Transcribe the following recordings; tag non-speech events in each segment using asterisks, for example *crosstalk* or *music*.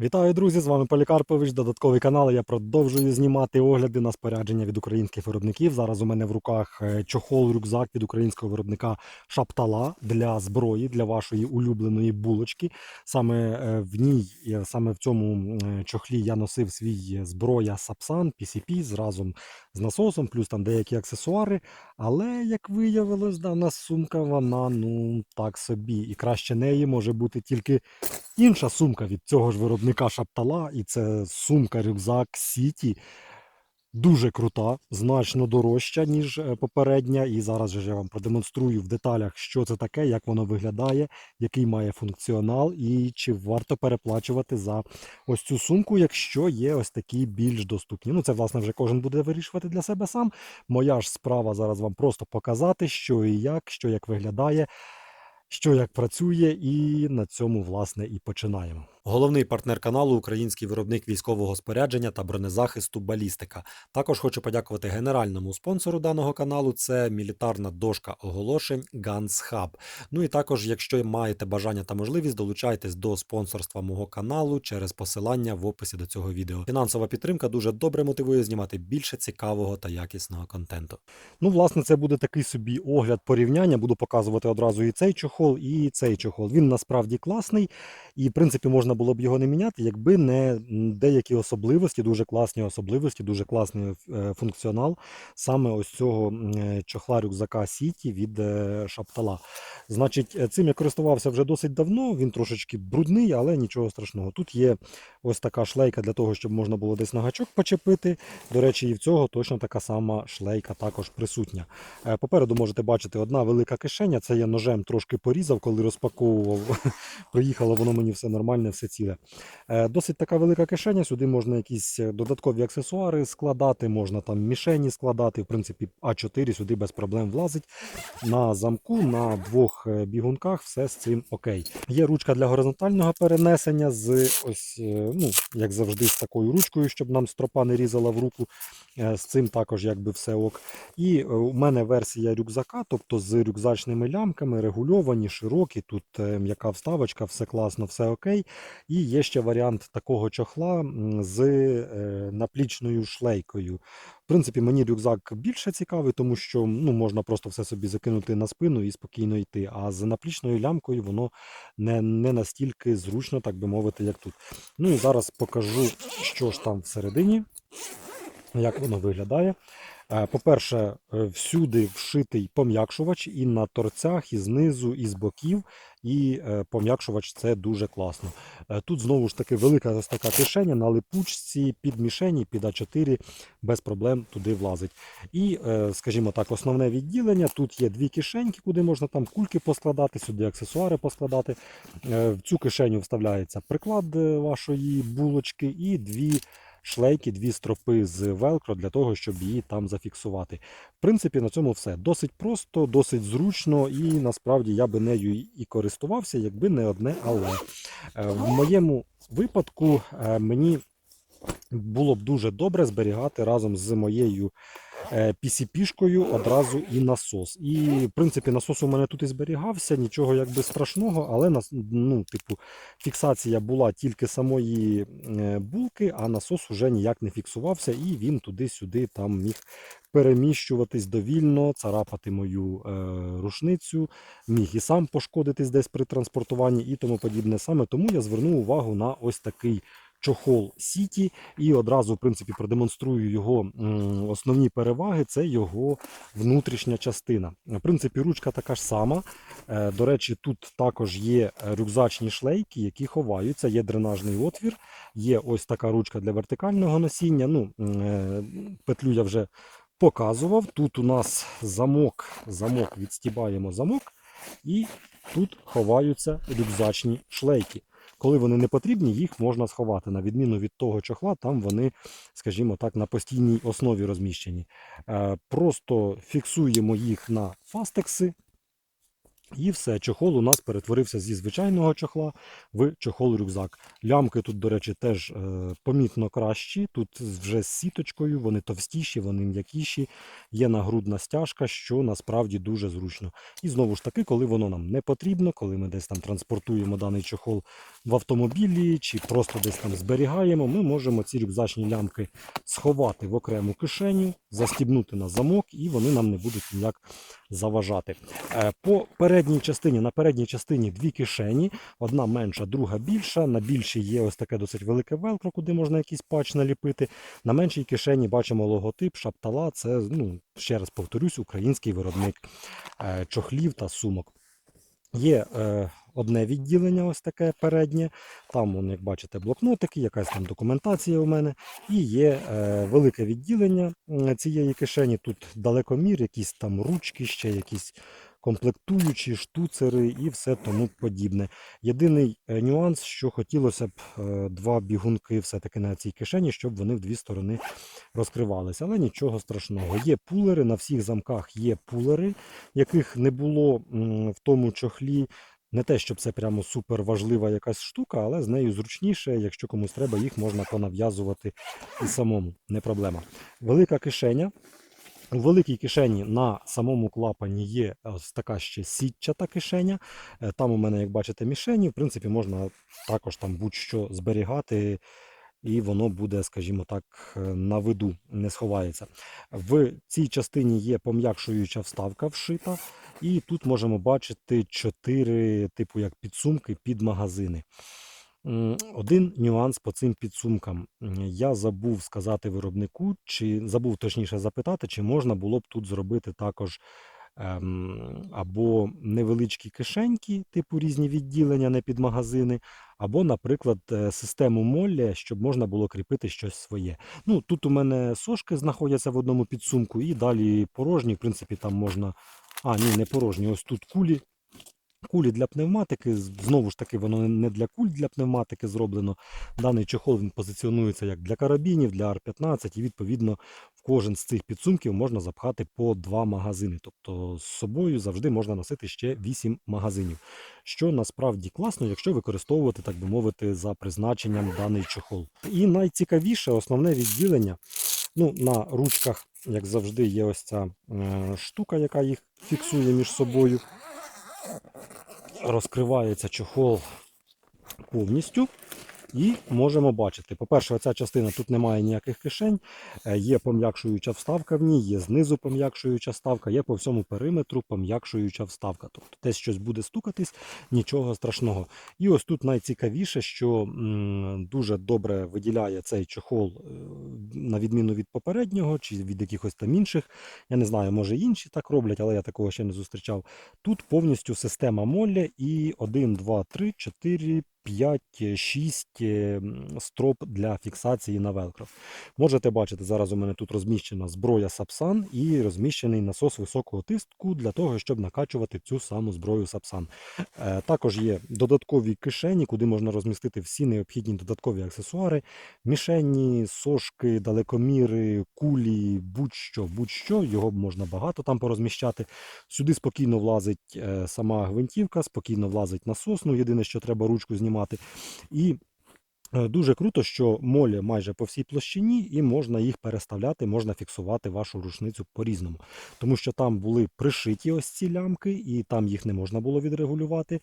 Вітаю, друзі! З вами Полікарпович, додатковий канал. Я продовжую знімати огляди на спорядження від українських виробників. Зараз у мене в руках е, чохол-рюкзак від українського виробника Шаптала для зброї, для вашої улюбленої булочки. Саме е, в ній, е, саме в цьому чохлі я носив свій зброя Сапсан, PCP разом з насосом, плюс там деякі аксесуари. Але як виявилось, дана сумка вона ну так собі. І краще неї може бути тільки інша сумка від цього ж виробника Шаптала, і це сумка-рюкзак Сіті. Дуже крута, значно дорожча, ніж е, попередня. І зараз же я вам продемонструю в деталях, що це таке, як воно виглядає, який має функціонал, і чи варто переплачувати за ось цю сумку, якщо є ось такі більш доступні. Ну, це, власне, вже кожен буде вирішувати для себе сам. Моя ж справа зараз вам просто показати, що і як, що як виглядає що як працює, і на цьому власне і починаємо. Головний партнер каналу український виробник військового спорядження та бронезахисту Балістика. Також хочу подякувати генеральному спонсору даного каналу. Це мілітарна дошка оголошень Guns Hub. Ну і також, якщо маєте бажання та можливість, долучайтесь до спонсорства мого каналу через посилання в описі до цього відео. Фінансова підтримка дуже добре мотивує знімати більше цікавого та якісного контенту. Ну, власне, це буде такий собі огляд порівняння. Буду показувати одразу і цей чохол, і цей чохол. Він насправді класний, і в принципі можна було б його не міняти, якби не деякі особливості, дуже класні особливості, дуже класний е, функціонал саме ось цього е, чохла рюкзака Сіті від е, Шаптала. Значить, цим я користувався вже досить давно. Він трошечки брудний, але нічого страшного. Тут є ось така шлейка для того, щоб можна було десь на гачок почепити. До речі, і в цього точно така сама шлейка також присутня. Попереду можете бачити одна велика кишеня. Це я ножем трошки порізав, коли розпаковував. *laughs* Проїхало воно мені все нормальне, все ціле. Е, Досить така велика кишеня. Сюди можна якісь е, додаткові аксесуари складати, можна там мішені складати. В принципі, А4 сюди без проблем влазить. На замку, на двох е, бігунках все з цим окей. Є ручка для горизонтального перенесення з ось, ну, як завжди, з такою ручкою, щоб нам стропа не різала в руку. З цим також якби все ок. І у мене версія рюкзака, тобто з рюкзачними лямками, регульовані, широкі. Тут м'яка вставочка, все класно, все окей. І є ще варіант такого чохла з е, наплічною шлейкою. В принципі, мені рюкзак більше цікавий, тому що ну, можна просто все собі закинути на спину і спокійно йти. А з наплічною лямкою воно не, не настільки зручно, так би мовити, як тут. Ну і зараз покажу, що ж там всередині, як воно виглядає. Е, По-перше, е, всюди вшитий пом'якшувач і на торцях, і знизу, і з боків. І е, пом'якшувач це дуже класно. Тут знову ж таки велика така кишеня на липучці під мішені, під А4 без проблем туди влазить. І, скажімо так, основне відділення. Тут є дві кишеньки, куди можна там кульки поскладати, сюди аксесуари поскладати. В цю кишеню вставляється приклад вашої булочки і дві шлейки, дві стропи з велкро для того, щоб її там зафіксувати. В принципі, на цьому все. Досить просто, досить зручно, і насправді я би нею і користувався, якби не одне але. Е, В моєму випадку е, мені було б дуже добре зберігати разом з моєю PCP-шкою одразу і насос. І, в принципі, насос у мене тут і зберігався, нічого якби страшного, але ну, типу, фіксація була тільки самої е, булки, а насос уже ніяк не фіксувався, і він туди-сюди там міг переміщуватись довільно, царапати мою е, рушницю, міг і сам пошкодитись десь при транспортуванні і тому подібне. Саме тому я звернув увагу на ось такий чохол Сіті і одразу, в принципі, продемонструю його основні переваги. Це його внутрішня частина. В принципі, ручка така ж сама. Е, До речі, тут також є рюкзачні шлейки, які ховаються. Є дренажний отвір, є ось така ручка для вертикального носіння. Ну, е, петлю я вже показував. Тут у нас замок, замок, відстібаємо замок, і тут ховаються рюкзачні шлейки. Коли вони не потрібні, їх можна сховати. На відміну від того чохла, там вони, скажімо так, на постійній основі розміщені. Е, Просто фіксуємо їх на фастекси. І все, чохол у нас перетворився зі звичайного чохла в чохол-рюкзак. Лямки тут, до речі, теж е, помітно кращі. Тут вже з сіточкою, вони товстіші, вони м'якіші. Є нагрудна стяжка, що насправді дуже зручно. І знову ж таки, коли воно нам не потрібно, коли ми десь там транспортуємо даний чохол в автомобілі чи просто десь там зберігаємо, ми можемо ці рюкзачні лямки сховати в окрему кишеню, застібнути на замок, і вони нам не будуть ніяк заважати. Е, По передній частині, на передній частині дві кишені, одна менша, друга більша. На більшій є ось таке досить велике велкро, куди можна якийсь патч наліпити. На меншій кишені бачимо логотип Шаптала. Це, ну, ще раз повторюсь, український виробник е, чохлів та сумок. Є е, одне відділення, ось таке переднє. Там, як бачите, блокнотики, якась там документація у мене. І є е, велике відділення цієї кишені. Тут далекомір, якісь там ручки, ще якісь комплектуючі, штуцери і все тому подібне. Єдиний е, нюанс, що хотілося б е, два бігунки все-таки на цій кишені, щоб вони в дві сторони розкривалися. Але нічого страшного. Є пулери, на всіх замках є пулери, яких не було в тому чохлі. Не те, щоб це прямо супер важлива якась штука, але з нею зручніше, якщо комусь треба, їх можна понав'язувати і самому, не проблема. Велика кишеня. У великій кишені на самому клапані є ось така ще сітчата кишеня. Е, Там у мене, як бачите, мішені. В принципі, можна також там будь-що зберігати, і воно буде, скажімо так, е, на виду, не сховається. В цій частині є пом'якшуюча вставка вшита, і тут можемо бачити чотири, типу як підсумки під магазини. Один нюанс по цим підсумкам. Я забув сказати виробнику, чи забув точніше запитати, чи можна було б тут зробити також або невеличкі кишеньки, типу різні відділення, не під магазини, або, наприклад, е, систему молля, щоб можна було кріпити щось своє. Ну, тут у мене сошки знаходяться в одному підсумку, і далі порожні. В принципі, там можна. А, ні, не порожні. Ось тут кулі. Кулі для пневматики, знову ж таки, воно не для куль для пневматики зроблено. Даний чохол він позиціонується як для карабінів, для Р-15, і відповідно в кожен з цих підсумків можна запхати по два магазини. Тобто з собою завжди можна носити ще 8 магазинів. Що насправді класно, якщо використовувати, так би мовити, за призначенням даний чохол. І найцікавіше основне відділення. Ну, на ручках, як завжди, є ось ця е, штука, яка їх фіксує між собою розкривається чохол повністю. І можемо бачити, по-перше, оця частина тут немає ніяких кишень, е, є пом'якшуюча вставка в ній, є знизу пом'якшуюча вставка, є по всьому периметру пом'якшуюча вставка. Тобто десь щось буде стукатись, нічого страшного. І ось тут найцікавіше, що дуже добре виділяє цей чохол, е, на відміну від попереднього чи від якихось там інших. Я не знаю, може інші так роблять, але я такого ще не зустрічав. Тут повністю система молля і 1, 2, 3, 4, 5, 6 строп для фіксації на велкро. Можете бачити, зараз у мене тут розміщена зброя Сапсан і розміщений насос високого тиску для того, щоб накачувати цю саму зброю Сапсан. Е, Також є додаткові кишені, куди можна розмістити всі необхідні додаткові аксесуари, мішені, сошки, далекоміри, кулі, будь-що, будь-що. Його можна багато там порозміщати. Сюди спокійно влазить е, сама гвинтівка, спокійно влазить насос. Ну, єдине, що треба ручку знімати. І е, дуже круто, що молі майже по всій площині, і можна їх переставляти, можна фіксувати вашу рушницю по-різному. Тому що там були пришиті ось ці лямки, і там їх не можна було відрегулювати.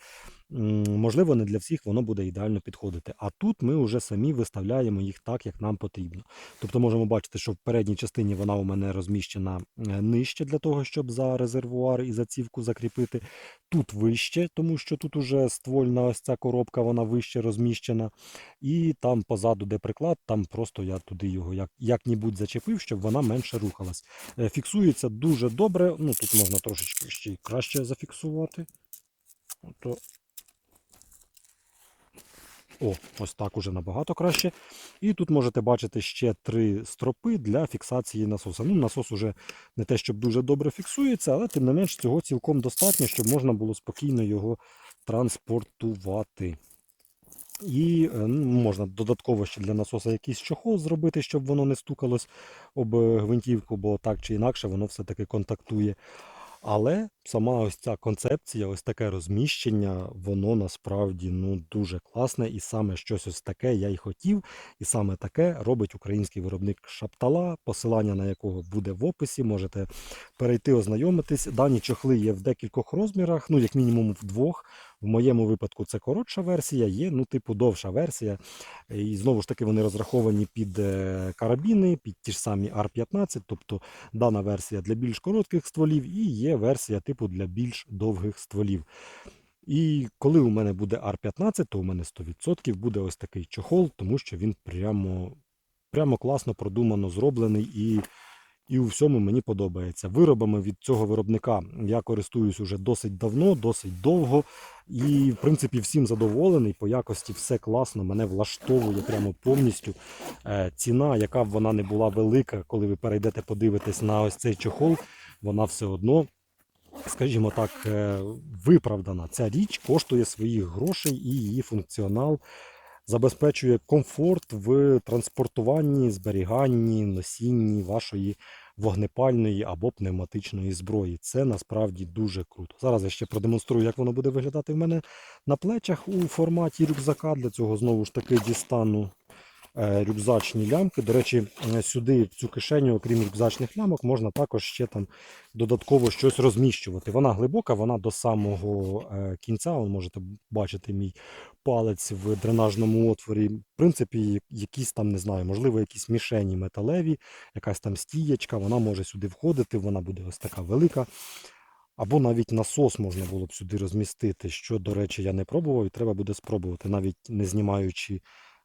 Можливо, не для всіх воно буде ідеально підходити. А тут ми вже самі виставляємо їх так, як нам потрібно. Тобто можемо бачити, що в передній частині вона у мене розміщена е, нижче для того, щоб за резервуар і за цівку закріпити. Тут вище, тому що тут уже ствольна ось ця коробка, вона вище розміщена. І там позаду, де приклад, там просто я туди його як, як-небудь зачепив, щоб вона менше рухалась. Е, Фіксується дуже добре. Ну тут можна трошечки ще краще зафіксувати. Ото... О, ось так уже набагато краще. І тут можете бачити ще три стропи для фіксації насоса. Ну, насос уже не те, щоб дуже добре фіксується, але тим не менш цього цілком достатньо, щоб можна було спокійно його транспортувати. І е, ну, можна додатково ще для насоса якийсь чохол зробити, щоб воно не стукалось об е, гвинтівку, бо так чи інакше воно все-таки контактує. Але сама ось ця концепція, ось таке розміщення, воно насправді ну дуже класне, і саме щось ось таке я й хотів. І саме таке робить український виробник Шаптала, посилання на якого буде в описі. Можете перейти, ознайомитись. Дані чохли є в декількох розмірах, ну як мінімум в двох. В моєму випадку це коротша версія, є ну, типу, довша версія. І знову ж таки вони розраховані під е, карабіни, під ті ж самі R15, тобто дана версія для більш коротких стволів, і є версія типу для більш довгих стволів. І коли у мене буде R15, то у мене 100% буде ось такий чохол, тому що він прямо, прямо класно продумано зроблений і, і у всьому мені подобається. Виробами від цього виробника я користуюсь уже досить давно, досить довго. І, в принципі, всім задоволений. По якості все класно, мене влаштовує прямо повністю. Е, ціна, яка б вона не була велика, коли ви перейдете подивитись на ось цей чохол, вона все одно скажімо так, е, виправдана. Ця річ коштує своїх грошей і її функціонал забезпечує комфорт в транспортуванні, зберіганні, носінні вашої вогнепальної або пневматичної зброї. Це насправді дуже круто. Зараз я ще продемонструю, як воно буде виглядати в мене на плечах у форматі рюкзака. Для цього знову ж таки дістану е, рюкзачні лямки. До речі, е, сюди, в цю кишеню, окрім рюкзачних лямок, можна також ще там додатково щось розміщувати. Вона глибока, вона до самого е, кінця. Ви можете бачити мій палець в дренажному отворі. В принципі, якісь там, не знаю, можливо, якісь мішені металеві, якась там стієчка, вона може сюди входити, вона буде ось така велика. Або навіть насос можна було б сюди розмістити, що, до речі, я не пробував і треба буде спробувати, навіть не знімаючи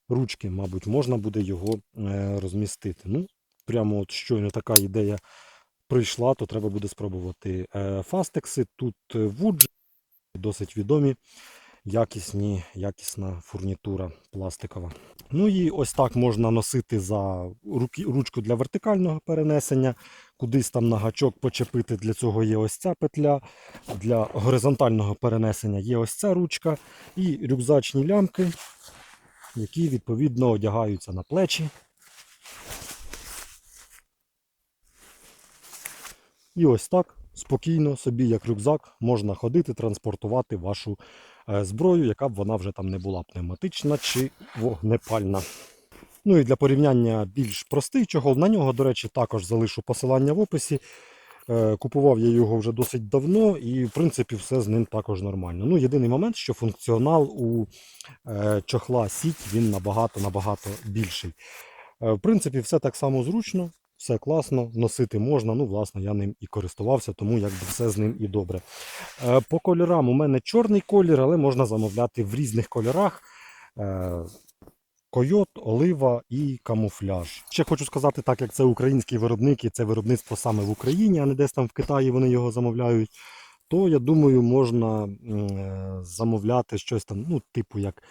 ручки, мабуть, можна буде його е, розмістити. Ну, прямо от щойно така ідея прийшла, то треба буде спробувати. Е, Фастекси тут е, вуджі, досить відомі, якісні, якісна фурнітура пластикова. Ну і ось так можна носити за ручку для вертикального перенесення, кудись там на гачок почепити. Для цього є ось ця петля. Для горизонтального перенесення є ось ця ручка і рюкзачні лямки, які відповідно одягаються на плечі. І ось так спокійно собі, як рюкзак, можна ходити, транспортувати вашу зброю, яка б вона вже там не була пневматична чи вогнепальна. Ну і для порівняння більш простий чохол. На нього, до речі, також залишу посилання в описі. Е, Купував я його вже досить давно, і в принципі все з ним також нормально. Ну, єдиний момент, що функціонал у е, чохла сіть він набагато набагато більший. Е, В принципі, все так само зручно, все класно, носити можна. Ну, власне, я ним і користувався, тому якби все з ним і добре. Е, По кольорам у мене чорний колір, але можна замовляти в різних кольорах. Е, Койот, олива і камуфляж. Ще хочу сказати, так як це український виробник і це виробництво саме в Україні, а не десь там в Китаї вони його замовляють, то я думаю, можна е, замовляти щось там, ну, типу як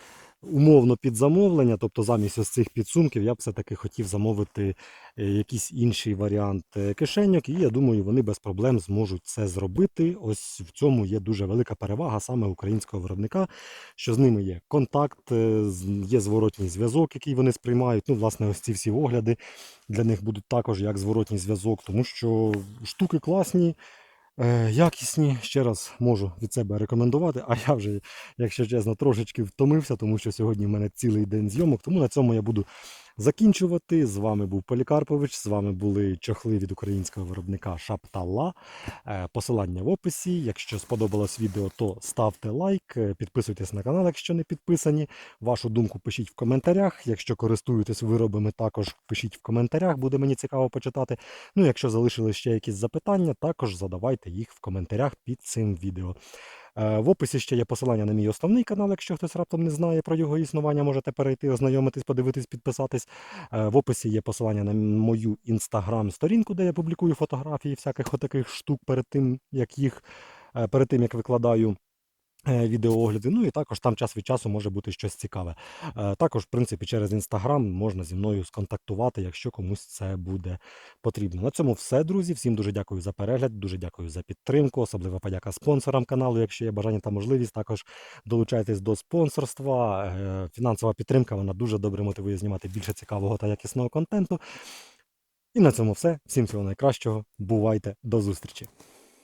умовно під замовлення, тобто замість ось цих підсумків я б все-таки хотів замовити е, якийсь інший варіант е, кишеньок, і я думаю, вони без проблем зможуть це зробити. Ось в цьому є дуже велика перевага саме українського виробника, що з ними є контакт, е, є зворотній зв'язок, який вони сприймають. Ну, власне, ось ці всі огляди для них будуть також як зворотній зв'язок, тому що штуки класні. Е, Якісні, ще раз можу від себе рекомендувати. А я вже, якщо чесно, трошечки втомився, тому що сьогодні в мене цілий день зйомок. Тому на цьому я буду закінчувати. З вами був Полікарпович. З вами були чохли від українського виробника Шаптала. Е, Посилання в описі. Якщо сподобалось відео, то ставте лайк, е, підписуйтесь на канал, якщо не підписані. Вашу думку пишіть в коментарях. Якщо користуєтесь виробами, також пишіть в коментарях, буде мені цікаво почитати. Ну, якщо залишили ще якісь запитання, також задавайте їх в коментарях під цим відео. Е, В описі ще є посилання на мій основний канал, якщо хтось раптом не знає про його існування, можете перейти, ознайомитись, подивитись, підписатись. Е, В описі є посилання на мою інстаграм-сторінку, де я публікую фотографії всяких отаких штук перед тим, як їх е, перед тим, як викладаю. Е, Відеоогляди, ну і також там час від часу може бути щось цікаве. Е, Також, в принципі, через інстаграм можна зі мною сконтактувати, якщо комусь це буде потрібно. На цьому все, друзі. Всім дуже дякую за перегляд, дуже дякую за підтримку. Особлива подяка спонсорам каналу. Якщо є бажання та можливість, також долучайтесь до спонсорства. Е, Фінансова підтримка вона дуже добре мотивує знімати більше цікавого та якісного контенту. І на цьому все. Всім всього найкращого. Бувайте, до зустрічі!